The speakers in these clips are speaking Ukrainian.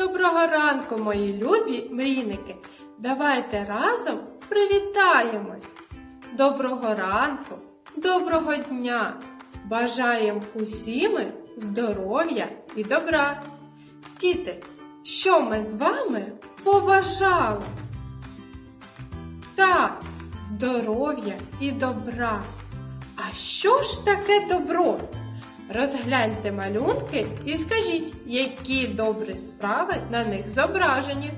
Доброго ранку, мої любі мрійники! Давайте разом привітаємось. Доброго ранку, доброго дня! Бажаємо усім здоров'я і добра. Діти, що ми з вами побажали? Так, здоров'я і добра. А що ж таке добро? Розгляньте малюнки і скажіть, які добрі справи на них зображені.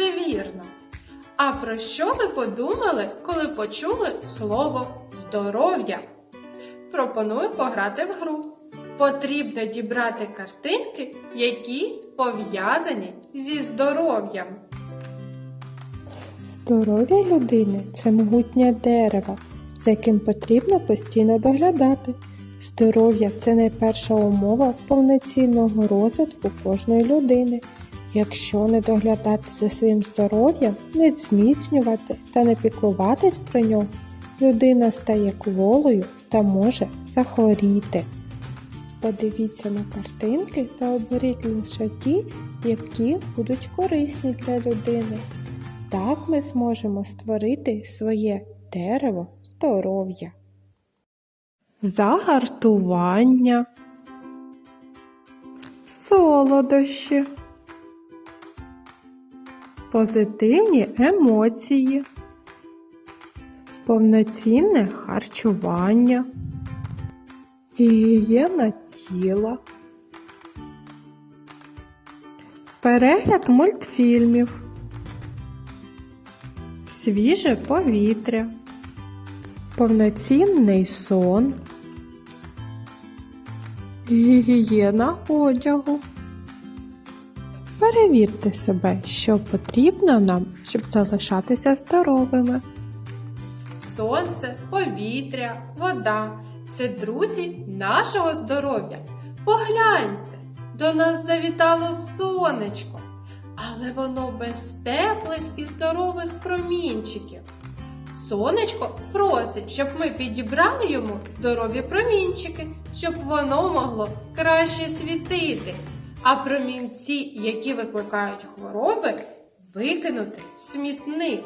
Це вірно. А про що ви подумали, коли почули слово здоров'я? Пропоную пограти в гру. Потрібно дібрати картинки, які пов'язані зі здоров'ям. Здоров'я людини це могутнє дерево, за яким потрібно постійно доглядати. Здоров'я це найперша умова повноцінного розвитку кожної людини. Якщо не доглядати за своїм здоров'ям, не зміцнювати та не піклуватись про нього, людина стає кволою та може захворіти. Подивіться на картинки та оберіть лише ті, які будуть корисні для людини. Так ми зможемо створити своє дерево здоров'я. Загартування, солодощі, позитивні емоції, повноцінне харчування, гігієна тіла, перегляд мультфільмів. Свіже повітря, повноцінний сон, гігієна одягу. Перевірте себе, що потрібно нам, щоб залишатися здоровими. Сонце, повітря, вода це друзі нашого здоров'я. Погляньте, до нас завітало сонечко, але воно без теплих і здорових промінчиків. Сонечко просить, щоб ми підібрали йому здорові промінчики, щоб воно могло краще світити, а промінці, які викликають хвороби, викинути в смітник.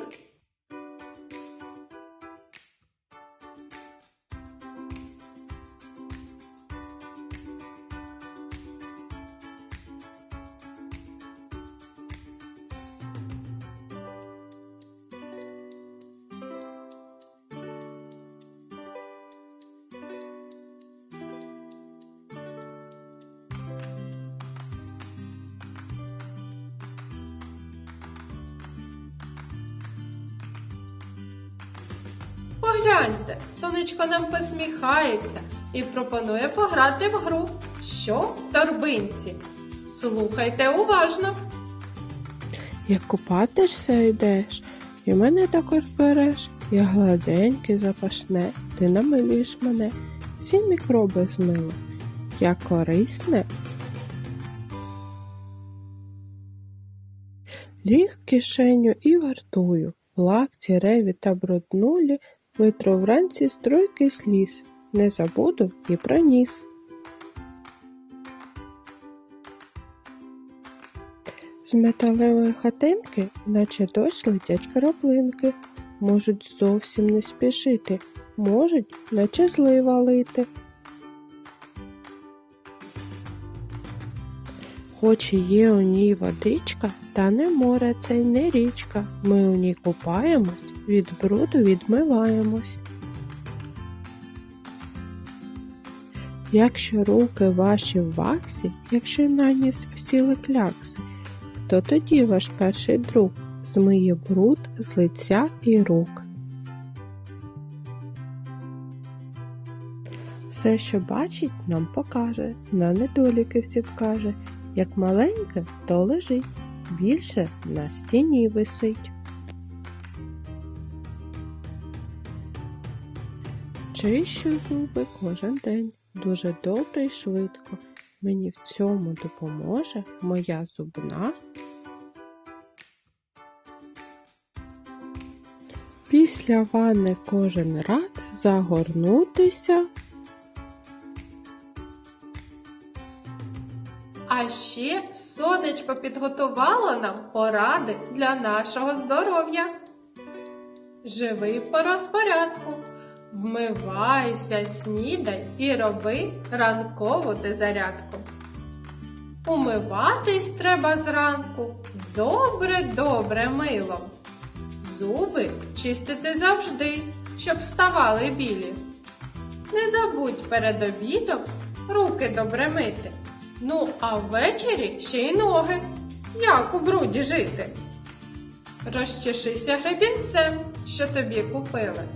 Погляньте, сонечко нам посміхається і пропонує пограти в гру. Що в торбинці? Слухайте уважно. Як купатишся йдеш, і мене також береш, я гладенький запашне, ти намилюєш мене, всі мікроби змила, я корисне. Ліг кишеню і вартую, лакті, реві та бруднулі витру вранці струйки сліз, не забуду і про ніс. З металевої хатинки, наче дощ летять краплинки, можуть зовсім не спішити, можуть, наче злива лити. Хоч є у ній водичка, та не море це й не річка. Ми у ній купаємось, від бруду відмиваємось. Якщо руки ваші в ваксі, якщо на ніс всіли клякси, хто тоді ваш перший друг? змиє бруд з лиця і рук. Все, що бачить, нам покаже, на недоліки всі вкаже. Як маленьке, то лежить, більше на стіні висить. Чищу зуби кожен день, дуже добре і швидко. Мені в цьому допоможе моя зубна. Після ванни кожен рад загорнутися. А ще сонечко підготувало нам поради для нашого здоров'я. Живи по розпорядку, вмивайся, снідай і роби ранкову ти зарядку. Умиватись треба зранку добре-добре милом. Зуби чистити завжди, щоб ставали білі. Не забудь перед обідом руки добре мити. Ну, а ввечері ще й ноги. Як у бруді жити? Розчешися гребінцем, що тобі купили.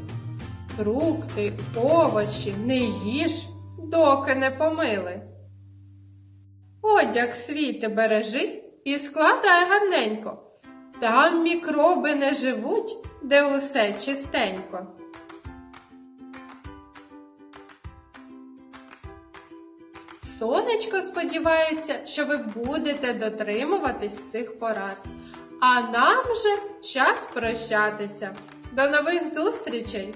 Фрукти, овочі не їж, доки не помили. Одяг свій ти бережи і складай гарненько. Там мікроби не живуть, де усе чистенько. Сонечко сподівається, що ви будете дотримуватись цих порад. А нам же час прощатися. До нових зустрічей!